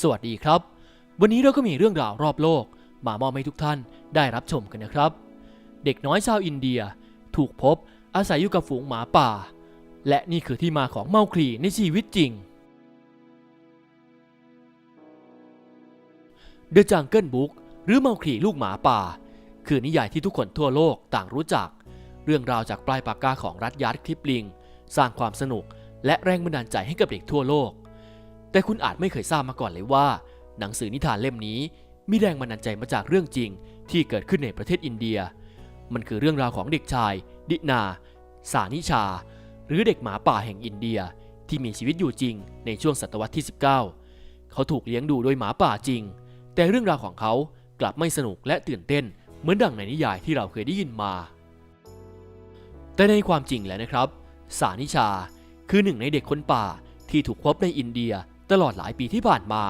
สวัสดีครับ วันนี้เราก็มีเรื่องราวรอบโลก มามอบให้ทุกท่านได้รับชมกันนะครับ เด็กน้อยชาวอินเดีย ถูกพบอาศัยอยู่กับฝูงหมาป่า และนี่คือที่มาของเมาคลีในชีวิตจริง The Jungle Book หรือเมาคลีลูกหมาป่า คือนิยายที่ทุกคนทั่วโลกต่างรู้จัก เรื่องราวจากปลายปากกาของรัฐยัดคลิปลิง สร้างความสนุกและแรงบันดาลใจให้กับเด็กทั่วโลก แต่คุณอาจไม่เคยทราบมาก่อนเลยว่า หนังสือนิทานเล่มนี้ มีแรงบันดาลใจมาจากเรื่องจริง ที่เกิดขึ้นในประเทศอินเดีย มันคือเรื่องราวของเด็กชาย ดินา สานิชา หรือเด็กหมาป่าแห่งอินเดียที่มีชีวิตอยู่จริงในช่วงศตวรรษที่ 19 เขาถูกเลี้ยงดูโดยหมาป่าจริง แต่เรื่องราวของเขากลับไม่สนุกและตื่นเต้น เหมือนดังในนิยายที่เราเคยได้ยินมา แต่ในความจริงแล้วนะครับ สานิชาคือหนึ่งในเด็กคนป่าที่ถูกพบในอินเดีย ตลอดหลายปีที่ผ่านมา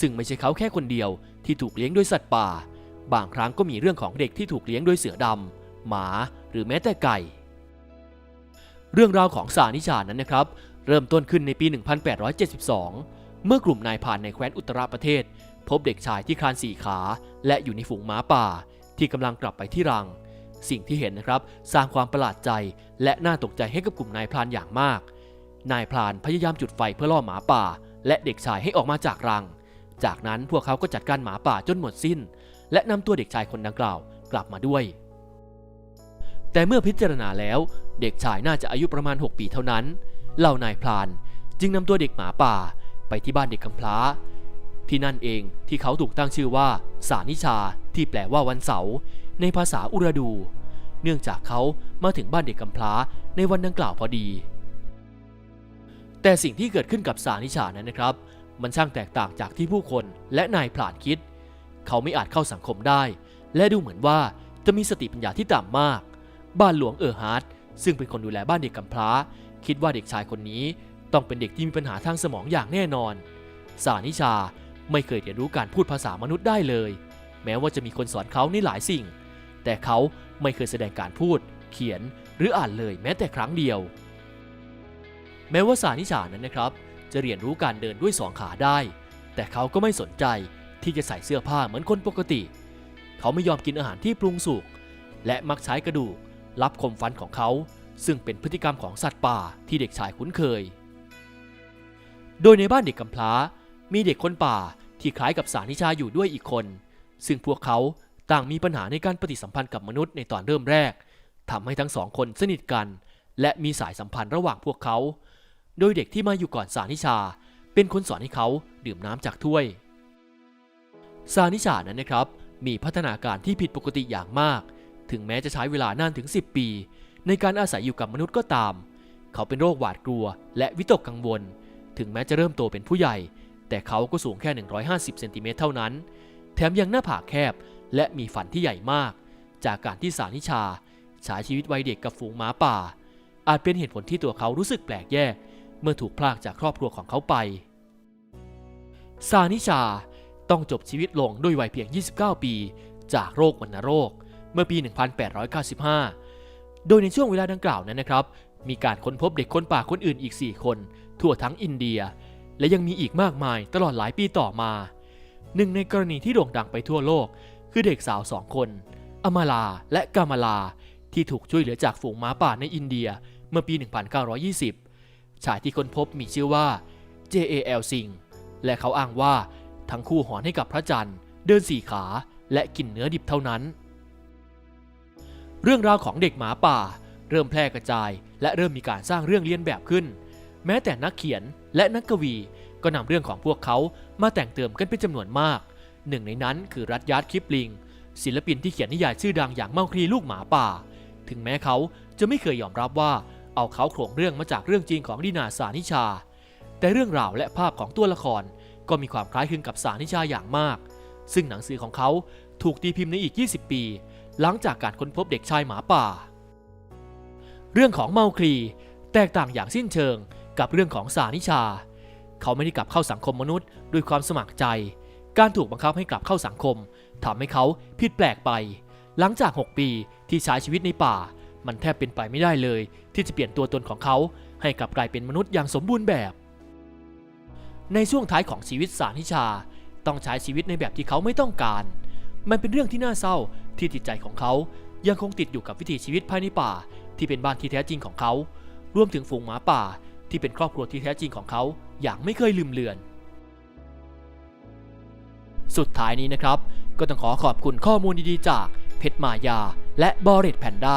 ซึ่งไม่ใช่เขาแค่คนเดียวที่ถูกเลี้ยงด้วยสัตว์ป่า บางครั้งก็มีเรื่องของเด็กที่ถูกเลี้ยงด้วยเสือดำหมาหรือแม้แต่ไก่ เรื่องราวของสานิชานั้นนะครับ เริ่มต้นขึ้นในปี 1872 เมื่อกลุ่มนายพรานในแคว้นอุตรประเทศ พบเด็กชายที่คลานสี่ขา และอยู่ในฝูงม้าป่า ที่กำลังกลับไปที่รัง สิ่งที่เห็นนะครับสร้างความประหลาดใจ และน่าตกใจให้กับกลุ่มนายพรานอย่างมากนายพรานพยายามจุดไฟเพื่อล่อหมาป่า และเด็กชายให้ออกมาจากรัง จากนั้นพวกเขาก็จัดการหมาป่าจนหมดสิ้น และนำตัวเด็กชายคนดังกล่าวกลับมาด้วย แต่เมื่อพิจารณาแล้ว เด็กชายน่าจะอายุประมาณ 6 ปีเท่านั้น เหล่านายพรานจึงนำตัวเด็กหมาป่าไปที่บ้านเด็กกำพร้า ที่นั่นเองที่เขาถูกตั้งชื่อว่า สานิชาที่แปลว่าวันเสาร์ในภาษาอุรดู เนื่องจากเขามาถึงบ้านเด็กกำพร้าในวันดังกล่าวพอดี แต่สิ่งที่เกิดขึ้นกับสานิชานั้นนะครับ มันช่างแตกต่างจากที่ผู้คนและนายพรานคิด เขาไม่อาจเข้าสังคมได้ และดูเหมือนว่าจะมีสติปัญญาที่ต่ำมาก บ้านหลวงเออร์ฮาร์ดซึ่งเป็นคนดูแลบ้านเด็กกำพร้า คิดว่าเด็กชายคนนี้ต้องเป็นเด็กที่มีปัญหาทางสมองอย่างแน่นอน สานิชาไม่เคยเรียนรู้การพูดภาษามนุษย์ได้เลย แม้ว่าจะมีคนสอนเขาในหลายสิ่ง แต่เขาไม่เคยแสดงการพูด เขียนหรืออ่านเลยแม้แต่ครั้งเดียว แม้ว่าสานิชานั้นนะครับ จะเรียนรู้การเดินด้วยสองขาได้ แต่เขาก็ไม่สนใจที่จะใส่เสื้อผ้าเหมือนคนปกติ เขาไม่ยอมกินอาหารที่ปรุงสุกและมักใช้กระดูกรับคมฟันของเขา ซึ่งเป็นพฤติกรรมของสัตว์ป่าที่เด็กชายคุ้นเคย โดยในบ้านเด็กกำพร้า มีเด็กคนป่าที่คล้ายกับสานิชาอยู่ด้วยอีกคน ซึ่งพวกเขาต่างมีปัญหาในการปฏิสัมพันธ์กับมนุษย์ในตอนเริ่มแรกทำให้ทั้งสองคนสนิทกัน และมีสายสัมพันธ์ระหว่างพวกเขา โดยเด็กที่มาอยู่ก่อนสานิชา เป็นคนสอนให้เขาดื่มน้ำจากถ้วย สานิชานั้นนะครับ มีพัฒนาการที่ผิดปกติอย่างมาก ถึงแม้จะใช้เวลานานถึง 10 ปี ในการอาศัยอยู่กับมนุษย์ก็ตาม เขาเป็นโรคหวาดกลัว และวิตกกังวล ถึงแม้จะเริ่มโตเป็นผู้ใหญ่ แต่เขาก็สูงแค่ 150เซนติเมตรเท่านั้น แถมยังหน้าผากแคบและมีฟันที่ใหญ่มาก จากการที่สานิชาใช้ชีวิตวัยเด็กกับฝูงหมาป่า อาจเป็นเหตุผลที่ตัวเขารู้สึกแปลกแยก เมื่อถูกพรากจากครอบครัวของเขาไปสานิชาต้องจบชีวิตลงด้วยวัยเพียง 29 ปี จากโรควัณโรค เมื่อปี 1895 โดยในช่วงเวลาดังกล่าวนั้นนะครับ มีการค้นพบเด็กคนป่าคนอื่นอีก 4 คน ทั่วทั้งอินเดีย และยังมีอีกมากมายตลอดหลายปีต่อมา หนึ่งในกรณีที่โด่งดังไปทั่วโลก คือเด็กสาวสองคน อมาลาและกามาลาที่ถูกช่วยเหลือจากฝูงม้าป่าในอินเดียเมื่อปี 1920 ชายที่ค้นพบมีชื่อว่า J.A.L. ซิงและเขาอ้างว่าทั้งคู่หอนให้กับพระจันทร์ เดินสี่ขาและกินเนื้อดิบเท่านั้น เรื่องราวของเด็กหมาป่า เริ่มแพร่กระจาย และเริ่มมีการสร้างเรื่องเลียนแบบขึ้น แม้แต่นักเขียนและนักกวีก็นำเรื่องของพวกเขามาแต่งเติมกันเป็นจำนวนมาก หนึ่งในนั้นคือรัตยาร์ดคลิปลิง ศิลปินที่เขียนนิยายชื่อดังอย่างเมาคลีลูกหมาป่า ถึงแม้เขาจะไม่เคยยอมรับว่า เอาเขาโครงเรื่องมาจากเรื่องจริงของดินาสานิชา แต่เรื่องราวและภาพของตัวละครก็มีความคล้ายคลึงกับสานิชาอย่างมาก ซึ่งหนังสือของเขาถูกตีพิมพ์ในอีก 20 ปี หลังจากการค้นพบเด็กชายหมาป่า เรื่องของเมาคลีแตกต่างอย่างสิ้นเชิงกับเรื่องของสานิชา เขาไม่ได้กลับเข้าสังคมมนุษย์ด้วยความสมัครใจ การถูกบังคับให้กลับเข้าสังคมทำให้เขาผิดแปลกไป หลังจาก 6 ปีที่ใช้ชีวิตในป่า มันแทบเป็นไปไม่ได้เลย ที่จะเปลี่ยนตัวตนของเขาให้กลับกลายเป็นมนุษย์อย่างสมบูรณ์แบบ ในช่วงท้ายของชีวิตสารนิชา ต้องใช้ชีวิตในแบบที่เขาไม่ต้องการ มันเป็นเรื่องที่น่าเศร้าที่จิตใจของเขายังคงติดอยู่กับวิถีชีวิตภายในป่า ที่เป็นบ้านที่แท้จริงของเขา รวมถึงฝูงหมาป่าที่เป็นครอบครัวที่แท้จริงของเขาอย่างไม่เคยลืมเลือน สุดท้ายนี้นะครับ ก็ต้องขอขอบคุณข้อมูลดีๆจากเพชรมายา และบอเรตแพนด้า